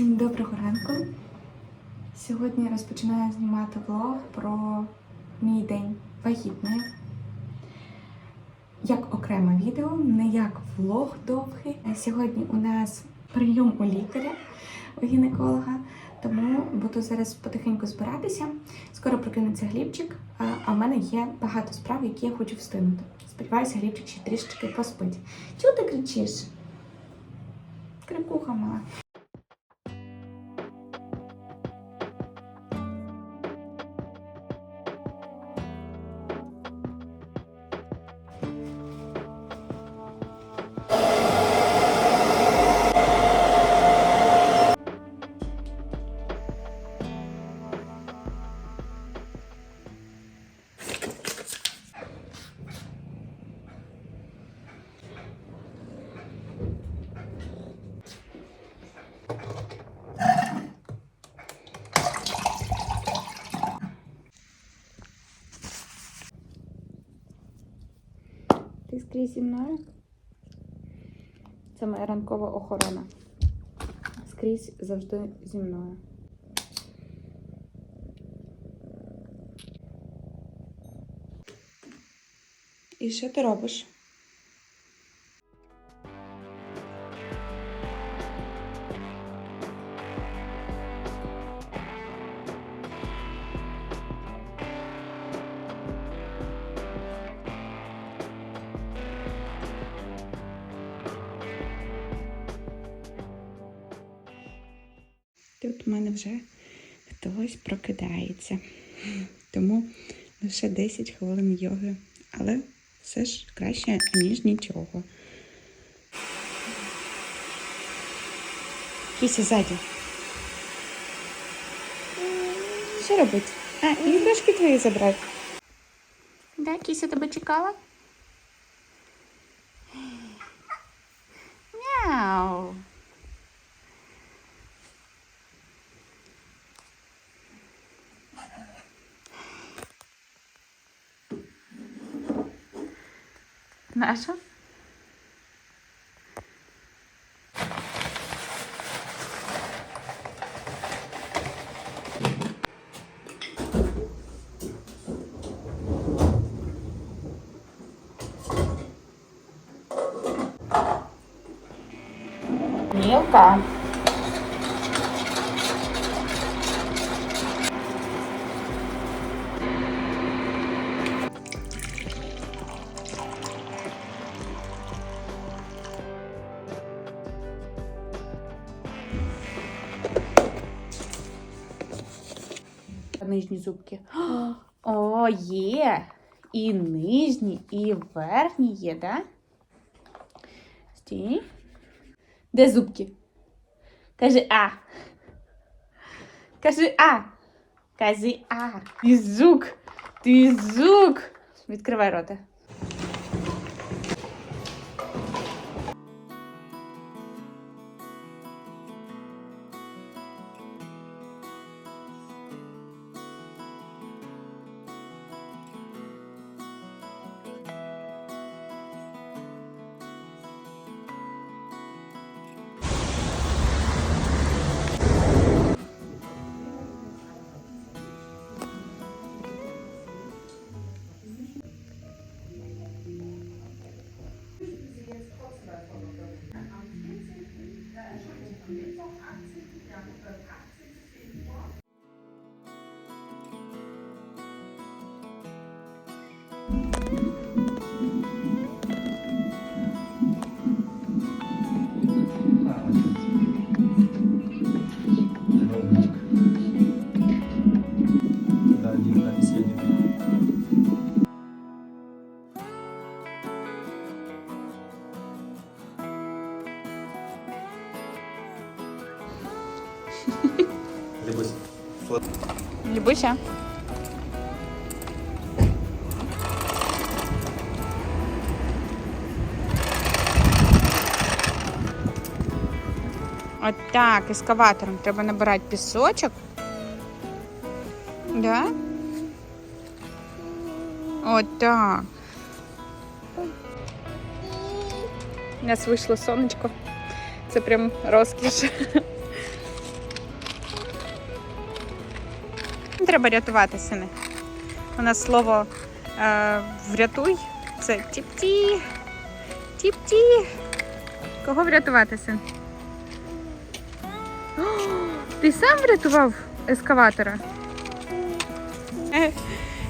Всім доброго ранку. Сьогодні я розпочинаю знімати влог про мій день вагітної. Як окреме відео, не як влог довгий. Сьогодні у нас прийом у лікаря, у гінеколога, тому буду зараз потихеньку збиратися. Скоро прокинеться глібчик, а- в мене є багато справ, які я хочу встигнути. Сподіваюся, глібчик ще трішечки поспить. Чого ти кричиш? Крикуха мала. Ти скрізь зі мною? Це моя ранкова охорона. Скрізь завжди зі мною. І що ти робиш? Тут у мене вже хтось прокидається. Тому лише 10 хвилин йоги. Але все ж краще, ніж нічого. Кіся ззаді. Що робить? А, іграшки твої забрати. Да, кіся тебе чекала? Мяу. Наша? Мілка. Нижні зубки. О, є. І нижні, і верхні є, да? Стій. Де зубки? Кажи А. Кажи А. Кажи А. Ти зук. Ти зук. Відкривай рота. Любися. От так, ескаватором треба набирати пісочок. Да? От так. У нас вийшло сонечко. Це прям розкіш. Треба рятувати сини. У нас слово е, врятуй це тіп-ті. Тіп-ті. Кого врятувати, син? О, ти сам врятував ескаватора? Е,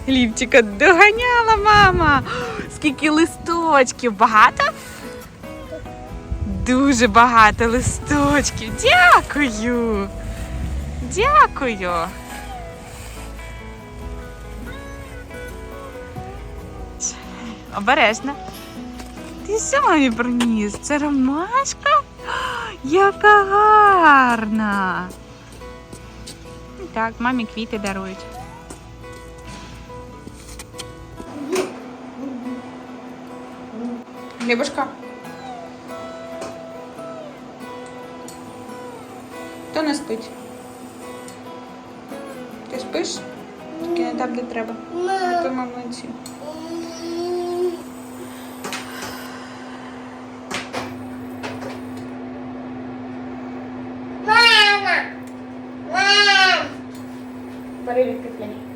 Лівчика доганяла мама. Скільки листочків? Багато? Дуже багато листочків. Дякую. Дякую. Обережно. Ти що мамі приніс? Це ромашка? Яка гарна. Так, мамі квіти дарують. Глібушка. Хто не спить? Ти спиш? Тільки не там, де треба. Ти வரவேற்கிறேன்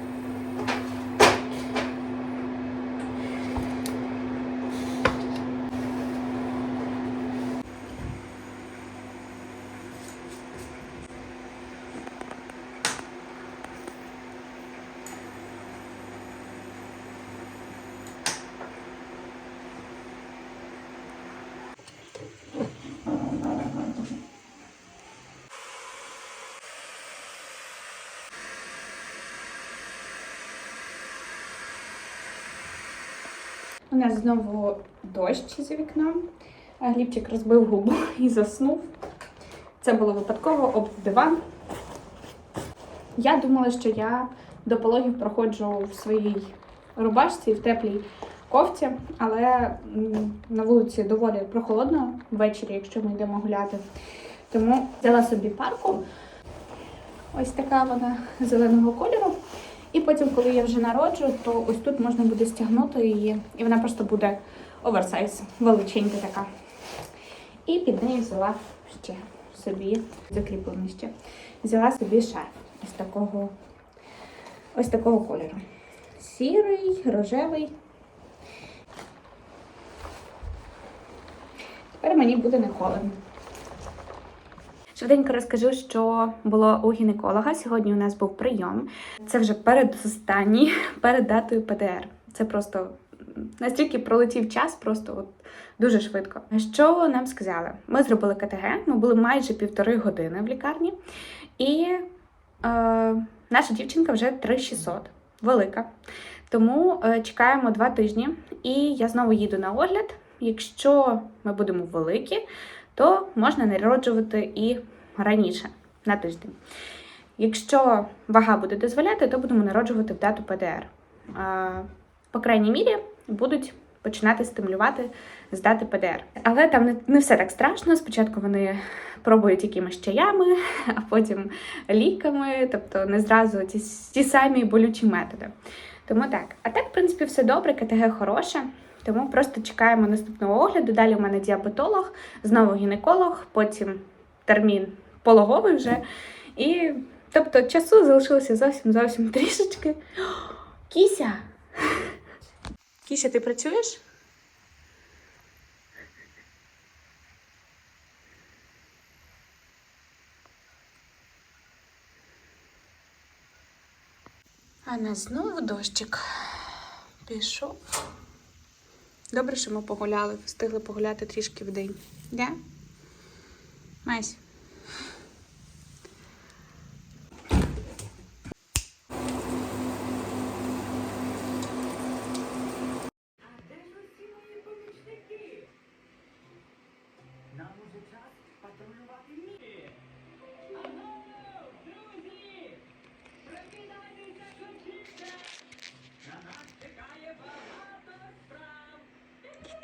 У нас знову дощ за вікном. Глібчик розбив губу і заснув. Це було випадково об диван. Я думала, що я до пологів проходжу в своїй рубашці, в теплій кофті, але на вулиці доволі прохолодно ввечері, якщо ми йдемо гуляти. Тому взяла собі парку. Ось така вона зеленого кольору. І потім, коли я вже народжу, то ось тут можна буде стягнути її, і вона просто буде оверсайз, величенька така. І під нею взяла ще собі закріплений ще. Взяла собі шарф ось такого, ось такого кольору. Сірий, рожевий. Тепер мені буде не холодно. Швиденько розкажу, що було у гінеколога. Сьогодні у нас був прийом. Це вже передостанній, перед датою ПДР. Це просто настільки пролетів час, просто от дуже швидко. Що нам сказали? Ми зробили КТГ, ми були майже півтори години в лікарні, і е, наша дівчинка вже 3600, велика. Тому е, чекаємо два тижні, і я знову їду на огляд. Якщо ми будемо великі, то можна народжувати і раніше на тиждень. Якщо вага буде дозволяти, то будемо народжувати в дату ПДР. По крайній мірі, будуть починати стимулювати з дати ПДР. Але там не все так страшно. Спочатку вони пробують якимись чаями, а потім ліками, тобто не зразу ті, ті самі болючі методи. Тому так. А так, в принципі, все добре, КТГ хороше. Тому просто чекаємо наступного огляду. Далі у мене діабетолог, знову гінеколог, потім термін пологовий вже. І тобто часу залишилося зовсім зовсім трішечки. Кіся! Кіся, ти працюєш? А на знову дощик пішов. Добре, що ми погуляли, встигли погуляти трішки в день. Да? Мась.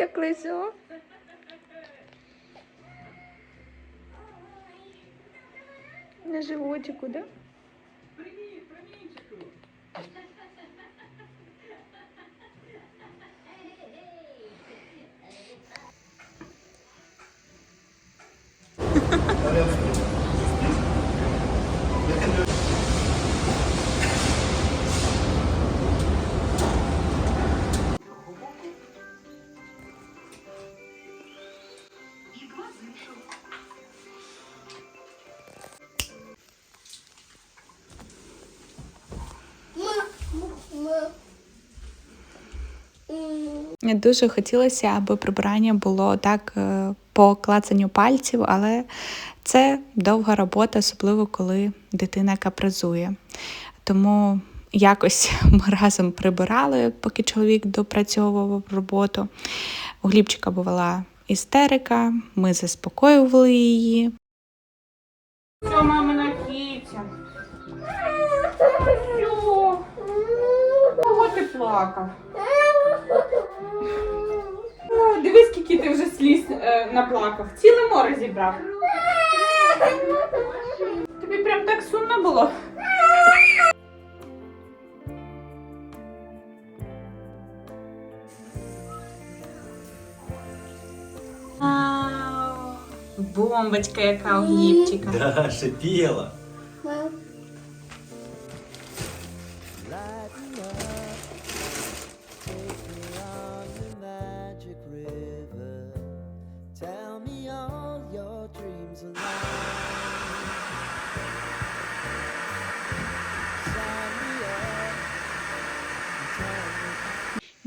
Так лисо. На животику, да? Дуже хотілося, аби прибирання було так е, по клацанню пальців, але це довга робота, особливо коли дитина капризує. Тому якось ми разом прибирали, поки чоловік допрацьовував роботу. У Глібчика бувала істерика, ми заспокоювали її. Що, мамина кітя? Що? Кого ти плакав? О, дивись, скільки ти вже сліз е, наплакав. Ціле море зібрав. Тобі прям так сумно було. Вау! Бомбочка, яка у Глібчика. Да, шипела.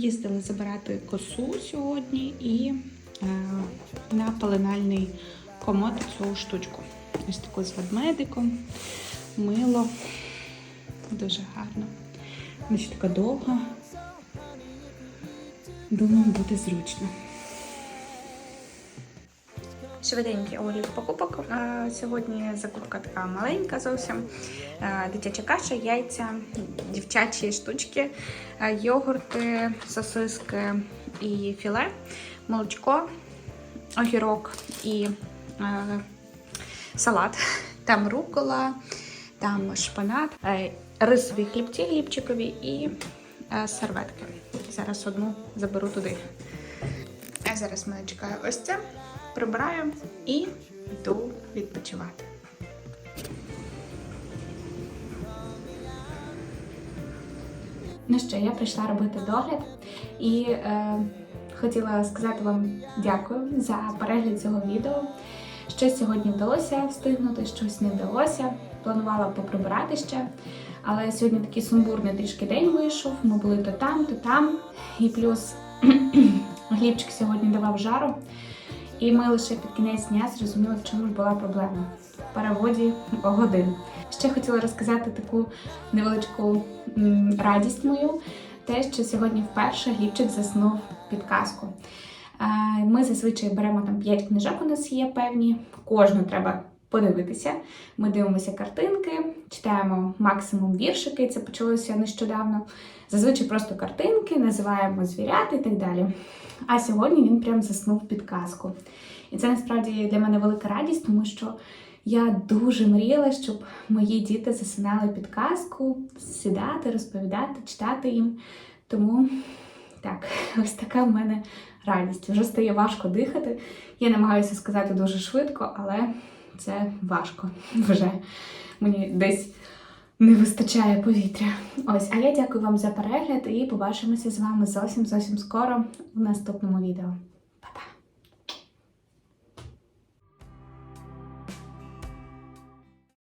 Їздили забирати косу сьогодні і е, на пеленальний комод цю штучку. Ось таку з ведмедиком, мило. Дуже гарно. Вона ще така довга. Думаю, буде зручно. Швиденький огляд покупок. Сьогодні закупка така маленька зовсім. Дитяча каша, яйця, дівчачі штучки, йогурти, сосиски і філе, молочко, огірок і салат. Там рукола, там шпинат, е, рисові хлібці хлібчикові і серветки. Зараз одну заберу туди. А зараз мене чекає ось це. Прибираю і йду відпочивати. Ну що, я прийшла робити догляд і е, хотіла сказати вам дякую за перегляд цього відео. Щось сьогодні вдалося встигнути, щось не вдалося. Планувала поприбирати ще. Але сьогодні такий сумбурний трішки день вийшов. Ми були то там, то там. І плюс Глібчик сьогодні давав жару. І ми лише під кінець дня зрозуміли, в чому ж була проблема в переводі годин. Ще хотіла розказати таку невеличку радість мою, те, що сьогодні вперше Глібчик заснув під казку. Е, Ми зазвичай беремо там 5 книжок, у нас є певні, кожну треба подивитися. Ми дивимося картинки, читаємо максимум віршики, це почалося нещодавно. Зазвичай просто картинки, називаємо звірят і так далі. А сьогодні він прям заснув під казку. І це насправді для мене велика радість, тому що я дуже мріяла, щоб мої діти засинали під казку, сідати, розповідати, читати їм. Тому так, ось така в мене радість. Вже стає важко дихати. Я намагаюся сказати дуже швидко, але це важко вже. Мені десь не вистачає повітря. Ось, а я дякую вам за перегляд і побачимося з вами зовсім зовсім скоро в наступному відео.